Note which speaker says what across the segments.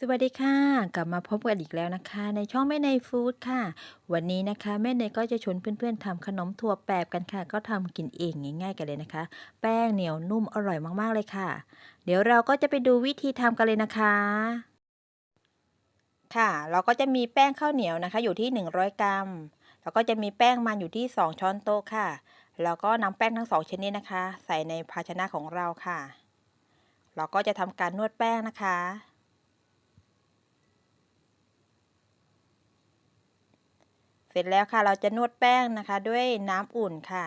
Speaker 1: สวัสดีค่ะ กลับมาพบกันอีกแล้วนะคะ ในช่องแม่เนฟู้ดค่ะ วันนี้นะคะแม่เนก็จะชวนเพื่อนๆทำขนมถั่วแปบกันค่ะ ก็ทำกินเองง่าย ๆ กันเลยนะคะ แป้งเหนียวนุ่มอร่อยมากๆเลยค่ะ เดี๋ยวเราก็จะไปดูวิธีทำกันเลยนะคะ ค่ะ เราก็จะมีแป้งข้าวเหนียวนะคะ อยู่ที่ 100 กรัม แล้วก็จะมีแป้งมันอยู่ที่ 2 ช้อนโต๊ะค่ะ แล้วก็นำแป้งทั้งสองชนิดนะคะ ใส่ในภาชนะของเราค่ะ เราก็จะทำการนวดแป้งนะคะ เส ร็จแล้วค่ะ เราจะนวดแป้งนะคะ ด้วยน้ำอุ่นค่ะ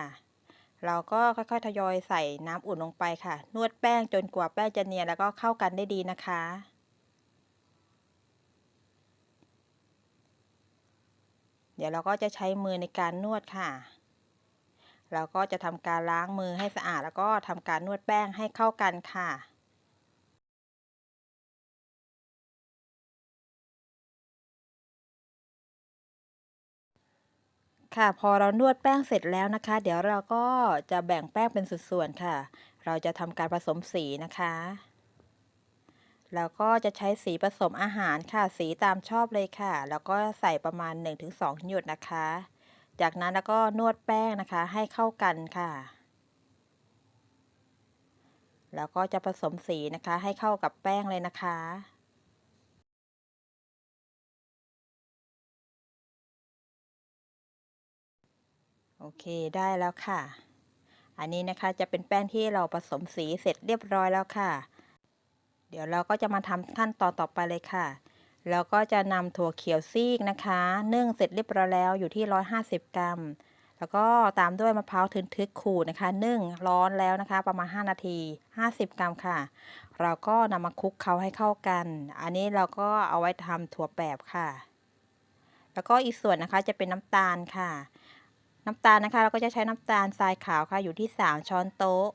Speaker 1: เราก็ค่อยๆทยอยใส่น้ำอุ่นลงไปค่ะ นวดแป้งจนกว่าแป้งจะเนียนแล้วก็เข้ากันได้ดีนะคะเดี๋ยวเราก็จะใช้มือในการนวดค่ะ เราก็จะทำการล้างมือให้สะอาดแล้วก็ทำการนวดแป้งให้เข้ากันค่ะ ค่ะ พอเรานวดแป้งเสร็จแล้วนะคะ เดี๋ยวเราก็จะแบ่งแป้งเป็นส่วนๆค่ะ เราจะทำการผสมสีนะคะแล้วก็จะใช้สีผสมอาหารค่ะ สีตามชอบเลยค่ะ แล้วก็ใส่ประมาณ 1-2หยดนะคะ จากนั้นแล้วก็นวดแป้งนะคะให้เข้ากันค่ะ แล้วก็จะผสมสีนะคะให้เข้ากับแป้งเลยนะคะ โอเคได้แล้วค่ะ อันนี้นะคะจะเป็นแป้งที่เราผสมสีเสร็จเรียบร้อยแล้วค่ะ เดี๋ยวเราก็จะมาทำขั้นตอนต่อไปเลยค่ะแล้วก็จะนำถั่วเขียวซีกนะคะนึ่งเสร็จเรียบร้อยแล้วอยู่ที่ 150 กรัม แล้วก็ตามด้วยมะพร้าวทึนทึกขูดนะคะนึ่งร้อนแล้วนะคะ ประมาณ 5 นาที 50 กรัมค่ะ เราก็นำมาคลุกเคล้าให้เข้ากัน อันนี้เราก็เอาไว้ทำถั่วแปบค่ะ แล้วก็อีกส่วนนะคะจะเป็นน้ำตาลค่ะ น้ำตาลนะคะ เราก็จะใช้น้ำตาลทรายขาวค่ะ อยู่ที่ 3 ช้อนโต๊ะ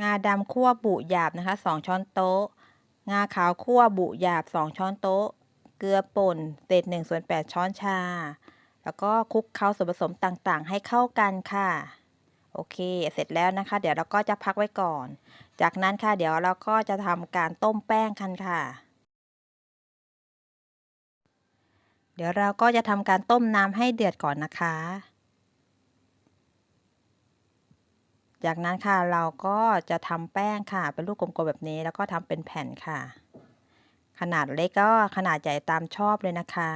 Speaker 1: งาดำคั่วบุหยาบนะคะ 2 ช้อนโต๊ะ งาขาวคั่วบุหยาบ 2 ช้อนโต๊ะ เกลือป่นเศษ1ส่วน8ช้อนชา แล้วก็คลุกเคล้าส่วนผสมต่างๆ ให้เข้ากันค่ะ โอเค เสร็จแล้วนะคะ เดี๋ยวเราก็จะพักไว้ก่อน จากนั้นค่ะ เดี๋ยวเราก็จะทำการต้มแป้งกันค่ะเดี๋ยวเราก็จะทำการต้มน้ำให้เดือดก่อนนะคะ จากนั้นค่ะเราก็จะทำแป้งค่ะ เป็นลูกกลมๆแบบนี้ แล้วก็ทำเป็นแผ่นค่ะ ขนาดเล็กก็ขนาดใหญ่ตามชอบเลยนะคะ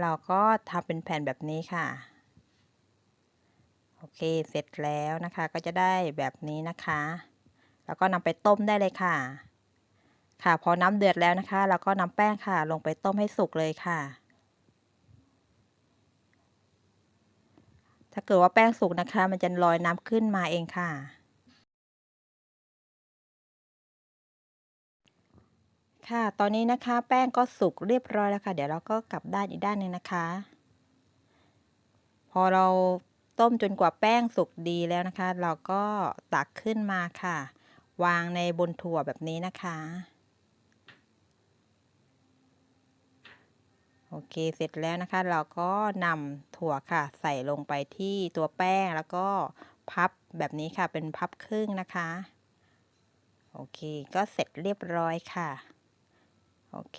Speaker 1: เราก็ทำเป็นแผ่นแบบนี้ค่ะ โอเคเสร็จแล้วนะคะ ก็จะได้แบบนี้นะคะ แล้วก็นำไปต้มได้เลยค่ะ ค่ะพอน้ำเดือดแล้วนะคะ เราก็นำแป้งค่ะ ลงไปต้มให้สุกเลยค่ะ ถ้าเกิดว่าแป้งสุกนะคะ มันจะลอยน้ำขึ้นมาเองค่ะ ค่ะ ตอนนี้นะคะ แป้งก็สุกเรียบร้อยแล้วค่ะ เดี๋ยวเราก็กลับด้านอีกด้านหนึ่งนะคะ พอเราต้มจนกว่าแป้งสุกดีแล้วนะคะ เราก็ตักขึ้นมาค่ะ วางในบนถั่วแบบนี้นะคะ โอเค เสร็จแล้วนะคะ เราก็นำถั่วค่ะ ใส่ลงไปที่ตัวแป้งแล้วก็พับแบบนี้ค่ะ เป็นพับครึ่งนะคะ โอเค ก็เสร็จเรียบร้อยค่ะ โอเค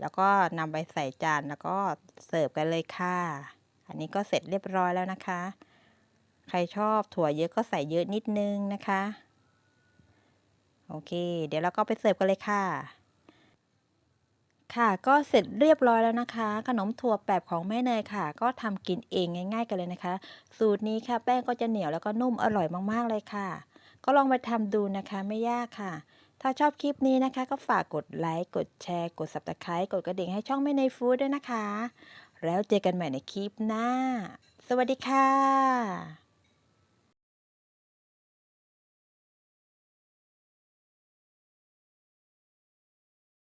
Speaker 1: แล้วก็นำไปใส่จานแล้วก็เสิร์ฟกันเลยค่ะ อันนี้ก็เสร็จเรียบร้อยแล้วนะคะ ใครชอบถั่วเยอะก็ใส่เยอะนิดนึงนะคะ โอเค เดี๋ยวเราก็ไปเสิร์ฟกันเลยค่ะ ค่ะก็เสร็จเรียบร้อยแล้วนะคะ ขนมถั่วแปบของแม่เนยค่ะ ก็ทำกินเองง่าย ๆ กันเลยนะคะ สูตรนี้ค่ะแป้งก็จะเหนียวแล้วก็นุ่มอร่อยมากๆเลยค่ะ ก็ลองไปทำดูนะคะไม่ยากค่ะ ถ้าชอบคลิปนี้นะคะ ก็ฝากกดไลค์กดแชร์ กด subscribe กดกระดิ่งให้ช่องแม่เนยฟู้ดด้วยนะคะ แล้วเจอกันใหม่ในคลิปหน้า สวัสดีค่ะ